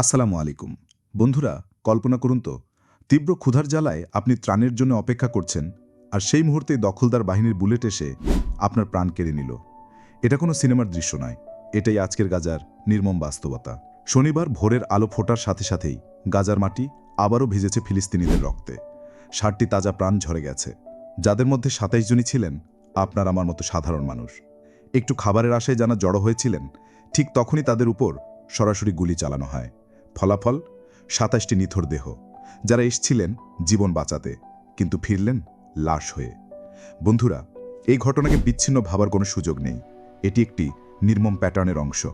আসসালামু আলাইকুম। বন্ধুরা, কল্পনা করুন তো, তীব্র ক্ষুধার জ্বালায় আপনি ত্রাণের জন্য অপেক্ষা করছেন আর সেই মুহূর্তে দখলদার বাহিনীর বুলেট এসে আপনার প্রাণ কেড়ে নিল। এটা কোনো সিনেমার দৃশ্য নয়, এটাই আজকের গাজার নির্মম বাস্তবতা। শনিবার ভোরের আলো ফোটার সাথে সাথেই গাজার মাটি আবারও ভিজেছে ফিলিস্তিনিদের রক্তে। ষাটটি তাজা প্রাণ ঝরে গেছে। যাদের মধ্যে সাতাইশ জনই ছিলেন, আপনার আমার মতো সাধারণ মানুষ। একটু খাবারের আশায় যারা জড়ো হয়েছিলেন, ঠিক তখনই তাদের উপর সরাসরি গুলি চালানো হয়। ফলাফল, সাতাশটি নিথর দেহ, যারা এসছিলেন জীবন বাঁচাতে, কিন্তু ফিরলেন লাশ হয়ে। বন্ধুরা, এই ঘটনাকে বিচ্ছিন্ন ভাবার কোনো সুযোগ নেই। এটি একটি নির্মম প্যাটার্নের অংশ।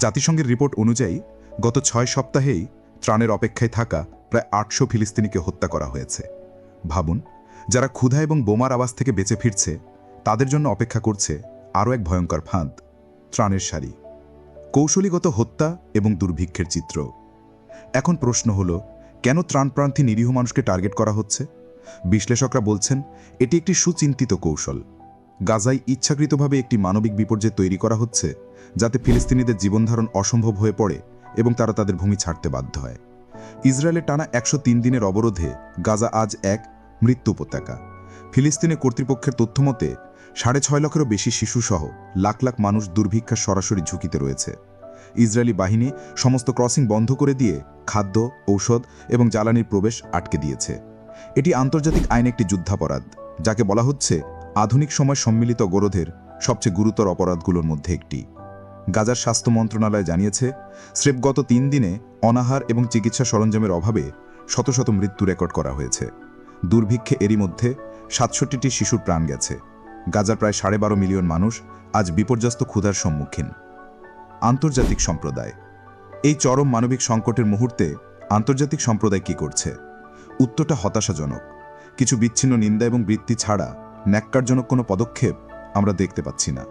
জাতিসংঘের রিপোর্ট অনুযায়ী, গত ছয় সপ্তাহেই ত্রাণের অপেক্ষায় থাকা প্রায় আটশো ফিলিস্তিনিকে হত্যা করা হয়েছে। ভাবুন, যারা ক্ষুধা এবং বোমার আওয়াজ থেকে বেঁচে ফিরছে, তাদের জন্য অপেক্ষা করছে আরও এক ভয়ঙ্কর ফাঁদ, ত্রাণের সারি। কৌশলীগত হত্যা এবং দুর্ভিক্ষের চিত্র। এখন প্রশ্ন হল, কেন ত্রাণপ্রার্থী নিরীহ মানুষকে টার্গেট করা হচ্ছে? বিশ্লেষকরা বলছেন, এটি একটি সুচিন্তিত কৌশল। গাজায় ইচ্ছাকৃতভাবে একটি মানবিক বিপর্যয় তৈরি করা হচ্ছে, যাতে ফিলিস্তিনিদের জীবনধারণ অসম্ভব হয়ে পড়ে এবং তারা তাদের ভূমি ছাড়তে বাধ্য হয়। ইসরায়েলের টানা একশো তিন দিনের অবরোধে গাজা আজ এক মৃত্যু উপত্যকা। ফিলিস্তিনি কর্তৃপক্ষের তথ্যমতে সাড়ে ছয় লক্ষেরও বেশি শিশুসহ লাখ লাখ মানুষ দুর্ভিক্ষার সরাসরি ঝুঁকিতে রয়েছে। ইসরায়েলি বাহিনী সমস্ত ক্রসিং বন্ধ করে দিয়ে খাদ্য, ঔষধ এবং জ্বালানির প্রবেশ আটকে দিয়েছে। এটি আন্তর্জাতিক আইনে একটি যুদ্ধাপরাধ, যাকে বলা হচ্ছে আধুনিক সময় সম্মিলিত অবরোধের সবচেয়ে গুরুতর অপরাধগুলোর মধ্যে একটি। গাজার স্বাস্থ্য মন্ত্রণালয় জানিয়েছে, স্রেফ গত তিন দিনে অনাহার এবং চিকিৎসা সরঞ্জামের অভাবে শত শত মৃত্যু রেকর্ড করা হয়েছে। দুর্ভিক্ষে এরই মধ্যে সাতষট্টিটি শিশুর প্রাণ গেছে। গাজার প্রায় সাড়ে বারো মিলিয়ন মানুষ আজ বিপর্যস্ত ক্ষুধার সম্মুখীন। আন্তর্জাতিক সম্প্রদায়। এই চরম মানবিক সংকটের মুহূর্তে আন্তর্জাতিক সম্প্রদায় কি করছে? উত্তরটা হতাশাজনক। কিছু বিচ্ছিন্ন নিন্দা এবং বৃত্তি ছাড়া ন্যাক্কারজনক কোনো পদক্ষেপ আমরা দেখতে পাচ্ছি না।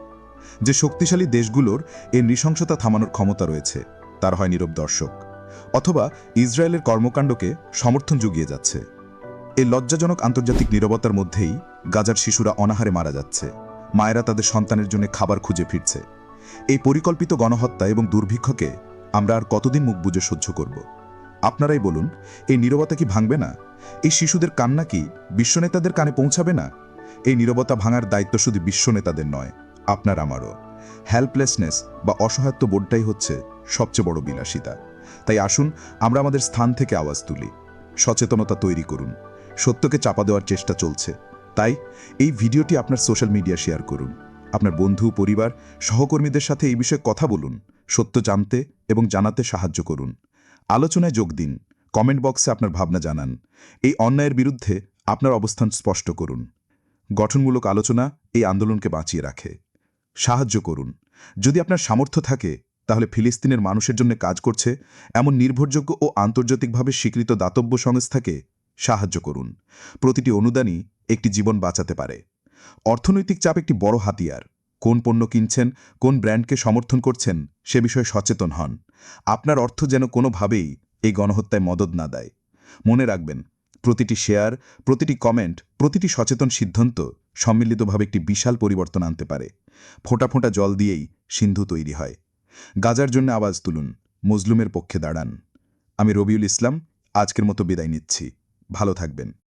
যে শক্তিশালী দেশগুলোর এই নৃশংসতা থামানোর ক্ষমতা রয়েছে, তার হয় নীরব দর্শক, অথবা ইসরায়েলের কর্মকাণ্ডকে সমর্থন জুগিয়ে যাচ্ছে। এই লজ্জাজনক আন্তর্জাতিক নীরবতার মধ্যেই গাজার শিশুরা অনাহারে মারা যাচ্ছে। মায়েরা তাদের সন্তানের জন্য খাবার খুঁজে ফিরছে। এই পরিকল্পিত গণহত্যা এবং দুর্ভিক্ষকে আমরা আর কতদিন মুখ বুজে সহ্য করব? আপনারাই বলুন, এই নীরবতা কি ভাঙবে না? এই শিশুদের কান্না কি বিশ্বনেতাদের কানে পৌঁছাবে না? এই নীরবতা ভাঙার দায়িত্ব শুধু বিশ্বনেতাদের নয়, আপনার আমারও। হেল্পলেসনেস বা অসহায়ত্ব বোধটাই হচ্ছে সবচেয়ে বড় বিলাসিতা। তাই আসুন, আমরা আমাদের স্থান থেকে আওয়াজ তুলি। সচেতনতা তৈরি করুন। সত্যকে চাপা দেওয়ার চেষ্টা চলছে। তাই এই ভিডিওটি আপনার সোশ্যাল মিডিয়া শেয়ার করুন। আপনার বন্ধু, পরিবার, সহকর্মীদের সাথে এই বিষয়ে কথা বলুন, সত্য জানতে এবং জানাতে সাহায্য করুন। আলোচনায় যোগ দিন, কমেন্ট বক্সে আপনার ভাবনা জানান, এই অন্যায়ের বিরুদ্ধে আপনার অবস্থান স্পষ্ট করুন। গঠনমূলক আলোচনা এই আন্দোলনকে বাঁচিয়ে রাখে। সাহায্য করুন। যদি আপনার সামর্থ্য থাকে, তাহলে ফিলিস্তিনের মানুষের জন্য কাজ করছে এমন নির্ভরযোগ্য ও আন্তর্জাতিকভাবে স্বীকৃত দাতব্য সংস্থাকে সাহায্য করুন। প্রতিটি অনুদানই একটি জীবন বাঁচাতে পারে। অর্থনৈতিক চাপ একটি বড় হাতিয়ার। কোন পণ্য কিনছেন, কোন ব্র্যান্ডকে সমর্থন করছেন, সে বিষয়ে সচেতন হন। আপনার অর্থ যেন কোনোভাবেই এই গণহত্যায় মদত না দেয়। মনে রাখবেন, প্রতিটি শেয়ার, প্রতিটি কমেন্ট, প্রতিটি সচেতন সিদ্ধান্ত সম্মিলিতভাবে একটি বিশাল পরিবর্তন আনতে পারে। ফোঁটা ফোঁটা জল দিয়েই সিন্ধু তৈরি হয়। গাজার জন্য আওয়াজ তুলুন মজলুমের পক্ষে দাঁড়ান। আমি রবিউল ইসলাম, আজকের মতো বিদায় নিচ্ছি। ভালো থাকবেন।